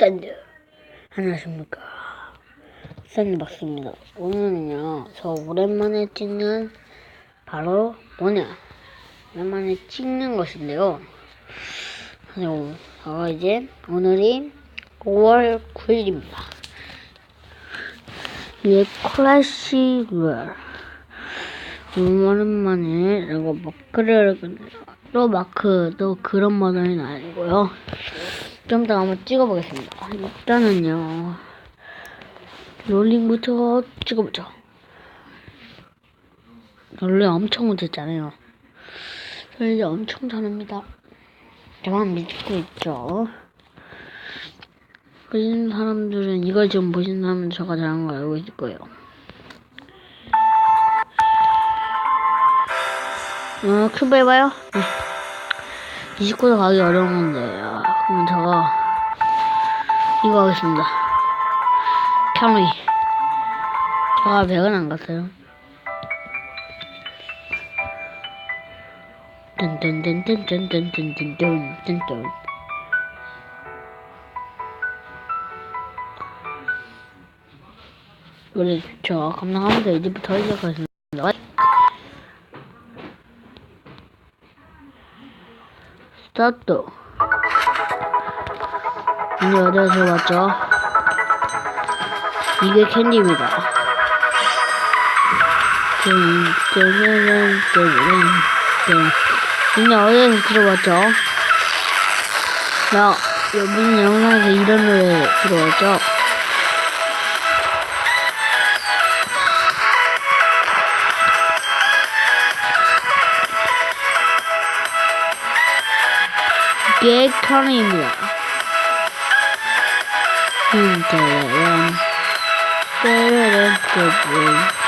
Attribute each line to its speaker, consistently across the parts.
Speaker 1: 샌드. 안녕하십니까. 샌드박스입니다. 오늘은요 저 오랜만에 찍는 바로 뭐냐. 오랜만에 찍는 것인데요. 그리고 제가 이제 오늘이 5월 9일입니다. 이게 클래시 월. 오랜만에 이거 마크를 또 마크 또 그런 버전은 아니고요 좀 더 한번 찍어보겠습니다. 일단은요, 롤링부터 찍어보죠. 원래 엄청 못했잖아요. 저 이제 엄청 잘합니다. 저만 믿고 있죠. 보시는 사람들은 이걸 지금 보시는 사람은 저가 잘한 거 알고 있을 거예요. 어, 큐브 해봐요. 네. 29도 가기 어려운 건데, 요 그럼 제가 이거 하겠습니다. 평이. 제가 백은 안 갔어요. 뜬뜬뜬뜬뜬뜬뜬뜬뜬뜬 우리 저 감당하면서 이제부터 시작하겠습니다. 스타트. 이제 어디서 왔죠? 이게 캔디입니다. 근데 어디서 들어봤죠? 야, 여기 영상에서 이런 노래 들어봤죠? 예천입니다. 힘들어요. 때려를 때려.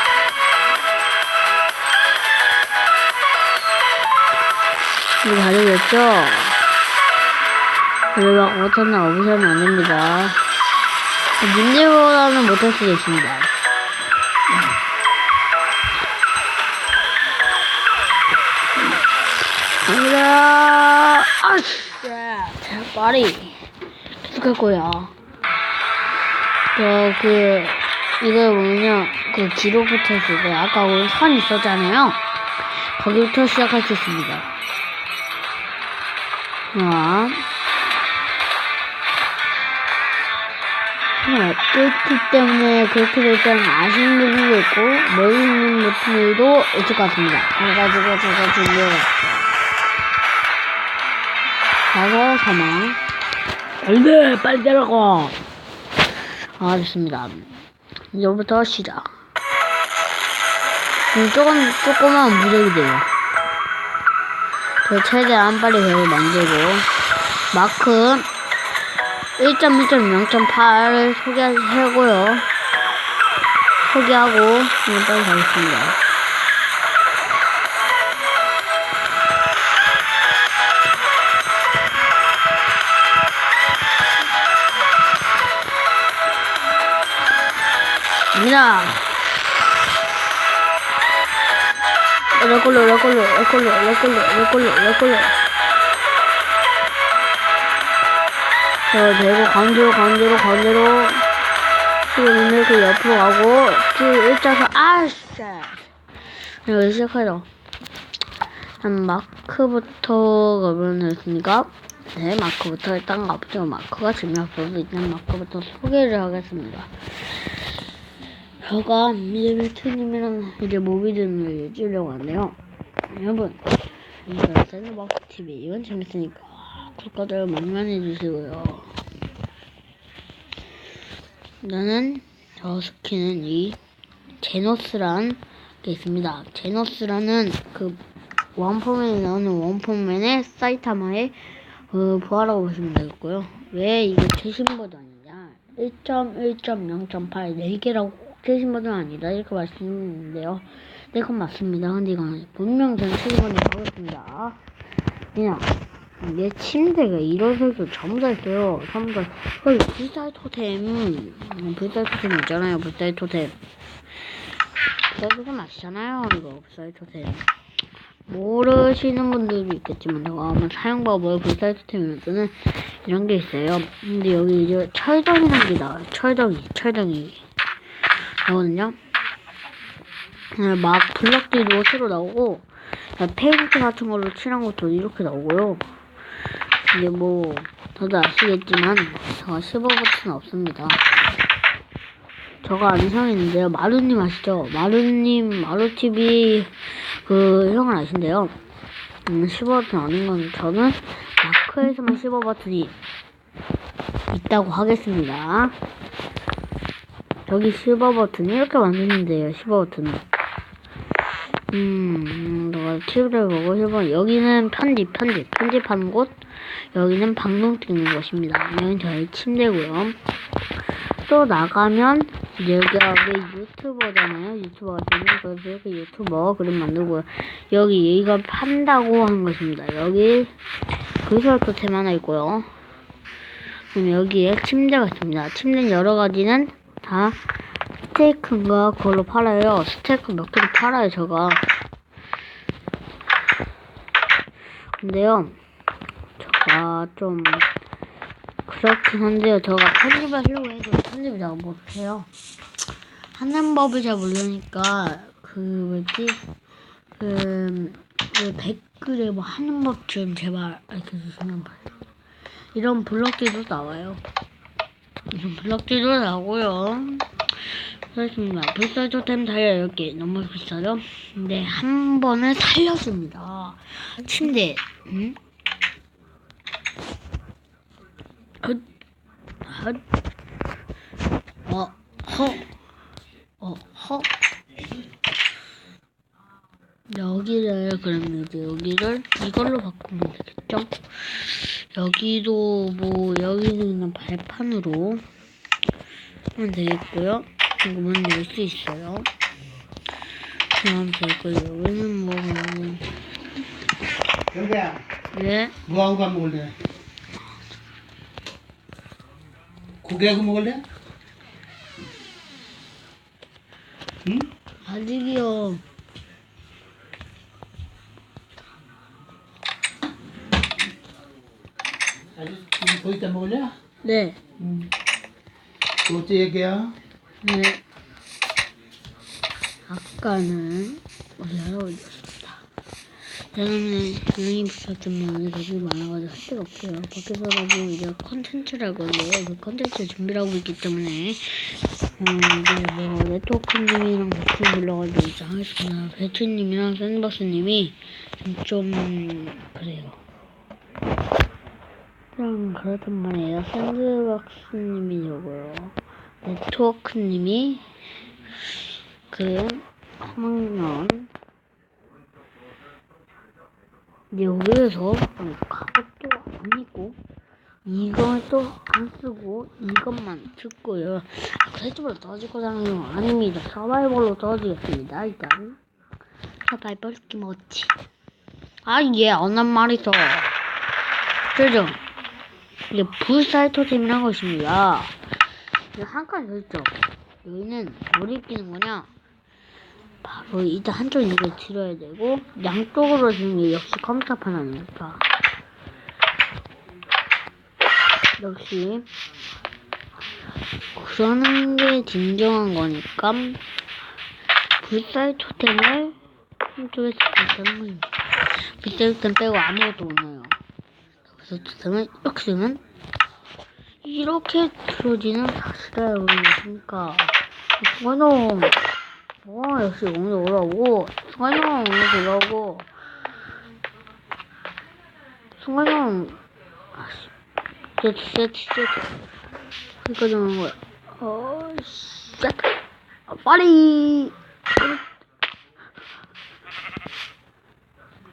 Speaker 1: 이거 다르겠죠? 그래서 어떤 날 없으면 안 됩니다. 문제보다는 못할 수 있습니다. 아니다. 아씨. 빨리. 계속 할 거야. 저, 그, 이거 뭐냐, 그 기록부터 쓰고, 아까 우리 선 있었잖아요. 거기부터 시작하겠습니다. 자. 네, 그렇기 때문에 그렇게 될 때는 아쉬운 부분도 있고, 멀리 있는 부분도 있을 것 같습니다. 그래가지고 제가 준비해왔어요. 가서 사망. 안 돼! 빨리 내려가! 아, 됐습니다. 이제부터 시작. 음, 조금, 조금만 무적이 돼요. 저 최대한 빨리 배를 만들고, 마크 1.1.0.8을 소개하고요. 소개하고, 빨리 가겠습니다. 갑니다. 레콜로, 레콜로, 레콜로, 레콜로, 레콜로, 레콜로. 저 대고 가운데로, 가운데로, 가운데로. 지금 이렇게 옆으로 가고, 지금 일자서, 아씨! 여기 시작하죠. 한 마크부터 가면 됐으니까, 네, 마크부터 일단 가보죠. 마크가 재미없어서 일단 마크부터 소개를 하겠습니다. 제가 미드베트님이랑 이제 모비드를 찍으려고 하는데요. 여러분, 이거 샌드박스 TV 이건 재밌으니까 구독자들 많이 많이 해주시고요. 나는 저 스킨은 이 제노스란 게 있습니다. 제노스라는 그 원포맨에 나오는 원포맨의 사이타마의 그 부하라고 보시면 되겠고요. 왜 이게 최신 버전이냐? 1.1.0.8 4개라고 최신 버전 아니다 이렇게 말씀드렸는데요. 네, 그건 맞습니다. 근데 이건 분명 저는 최신 버전 하겠습니다. 그냥 내 침대가 일어서서 전부 다 있어요. 전부 다. 헐, 불살 토템. 음, 불살 토템 있잖아요. 불살 토템. 불살 토템 아시잖아요. 이거 불살 토템. 모르시는 분들도 있겠지만 제가 한번 사용법을 불사이트템에서는 이런 게 있어요. 근데 여기 이제 게 나와요. 철덩이, 철덩이. 나거든요. 네, 막 블럭들도 새로 나오고 페인트 같은 걸로 칠한 것도 이렇게 나오고요. 근데 뭐 다들 아시겠지만 제가 15버튼 없습니다. 저가 아는 형이 있는데요. 마루님 아시죠? 마루님, 마루TV 그 형을 아신대요. 음, 15버튼 아닌 건 저는 마크에서만 15버튼이 있다고 하겠습니다. 저기 15버튼 이렇게 만드는데요. 15버튼은. 음, 너가 TV를 보고 싶어. 여기는 편집, 편집, 편집하는 곳. 여기는 방송 찍는 곳입니다. 여기는 저희 침대고요. 또 나가면 여기가 왜 유튜버잖아요. 유튜버가 되는 그래서 이렇게 유튜버 그림 만들고요. 여기 여기가 판다고 하는 것입니다. 여기 토템 하나 있고요. 그럼 여기에 침대가 있습니다. 침대는 여러 가지는 다 스테이크인가 그걸로 팔아요. 스테이크 몇 개를 팔아요, 제가. 근데요, 제가 좀 그렇긴 한데요. 제가 편집을 하려고 해도 편집을 잘 못해요. 하는 법을 잘 모르니까 그 뭐지 그, 그 댓글에 뭐 하는 법 좀 제발 알려주시면 봐요. 이런 블럭들도 나와요. 이런 블럭들도 나오고요. 그렇습니다. 불사 토템 다이아 10개 너무 비싸죠? 근데 한 번은 살려줍니다. 침대, 응? 헛, 헛, 어, 허, 어, 허. 그럼 이제 여기를 이걸로 바꾸면 되겠죠? 여기도 뭐 여기는 그냥 발판으로 하면 되겠고요. 이거 문열수 있어요. 그럼 되고요. 여기는 뭐 그냥
Speaker 2: 영배야,
Speaker 1: 예
Speaker 2: 뭐하고 밥 먹을래? 고기하고 먹을래? 응?
Speaker 1: 아직이요.
Speaker 2: 더 이따 먹을래?
Speaker 1: 네.
Speaker 2: 응. 또 어째 얘기야?
Speaker 1: 네. 아까는 우리 할아버지였습니다. 저는 여행이 붙었지만 되게 많아가지고 할 데가 없고요. 밖에서라도 이제 컨텐츠라고 해요. 그 컨텐츠 준비를 하고 있기 때문에 음, 이제 뭐 네트워크님이랑 같이 불러가지고 이제 하겠습니다. 배추님이랑 샌버스님이 좀 그래요. 그냥 그렇단 말이에요. 샌드박스님이고요. 네트워크님이 그 한학년 여기에서 가격도 안 입고 이걸 또 안 쓰고 이것만 듣고요. 세집으로 떨어지고 다니는 건 아닙니다. 서바이벌로 떨어지겠습니다. 일단 서바이벌 스키 먹었지. 아 이게 어느 말이죠. 그죠? 이게 불사이토템이란 것입니다. 이거 한 가지 더 있죠. 여기는 뭘 입히는 거냐? 바로 일단 한쪽 이걸 들어야 되고 양쪽으로 주는 게 역시 컴퓨터판 아닙니까? 역시 그러는 게 진정한 거니까 불사의 토템을 한쪽에서 거입니다. 불사의 토템 빼고 아무것도 못 넣어요. 그래서 토템을 이렇게 되면 이렇게 들어지는 사실을 계십니까? 중간놈 와 역시 오늘 오라고. 중간놈 오늘 오라고. 중간놈 아씨. 세트 세트 세트 여기까지 오는 거야 어 세트 아, 빨리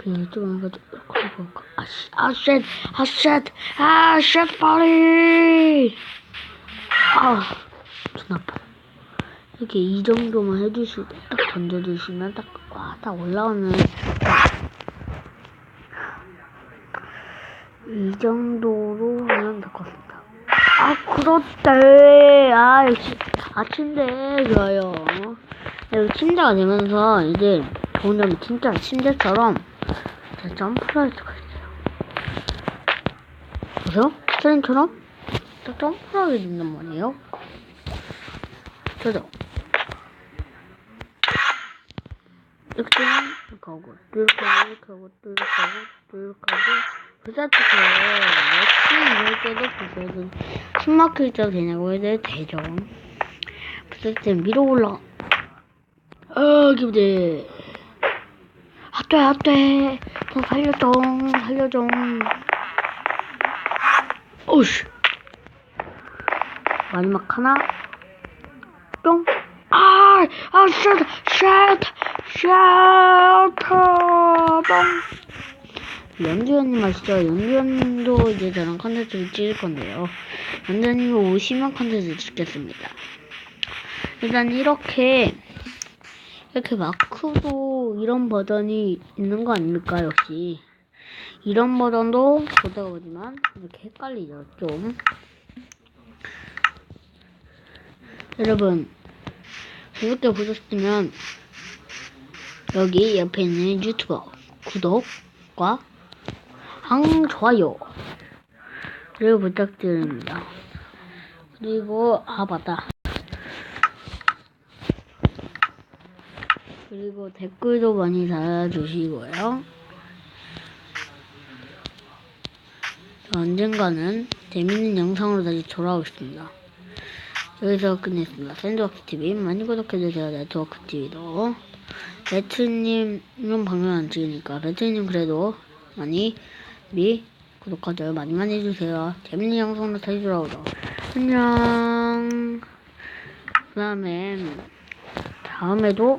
Speaker 1: 그냥 이쪽으로 가지고 이렇게 하고 아씨 아 쉣 아 쉣 아쉣 빨리 아 존나 아파 이렇게 이 정도만 해주시고 딱 던져주시면 딱 와 딱 올라오는 이 정도로 하면 될 것 같습니다. 아 그렇대 아 역시 아 침대 좋아요. 침대가 되면서 이제 점이 진짜 침대처럼 자, 점프를 할 수가 있어요. 보세요? 스트링처럼 딱 점프를 하게 된단 말이에요. 저죠? 이렇게 이렇게 하고 이렇게 하고 이렇게 하고 이렇게 하고 이렇게 하고 부사트처럼 역시 이럴 때도 부사트 숨 막힐 때 되냐고 해도 되죠. 부사트 위로 올라가 아 기분이 핫돼 핫돼 더 살려줘 살려줘 오씨 마지막 하나 뿅 아, 아, 샷, 샷, 샷, 뻥. 연주연님 아시죠? 연주연님도 이제 저랑 컨텐츠를 찍을 건데요. 연주연님이 오시면 컨텐츠 찍겠습니다. 일단 이렇게 이렇게 마크도 이런 버전이 있는 거 아닙니까? 역시. 이런 버전도 보다가 보지만 이렇게 헷갈리죠 좀. 여러분 재밌게 보셨으면 여기 옆에 있는 유튜버 구독과 항 좋아요 그리고 부탁드립니다. 그리고 아 맞다 그리고 댓글도 많이 달아주시고요. 언젠가는 재밌는 영상으로 다시 돌아오겠습니다. 여기서 끝냈습니다. 샌드박스 TV 많이 구독해주세요. 네트워크 TV도 레트님은 방송 안 찍으니까 레트님 그래도 많이 미 구독하죠. 많이 많이 해주세요. 재밌는 영상으로 다시 돌아오죠. 안녕. 그 다음에 다음에도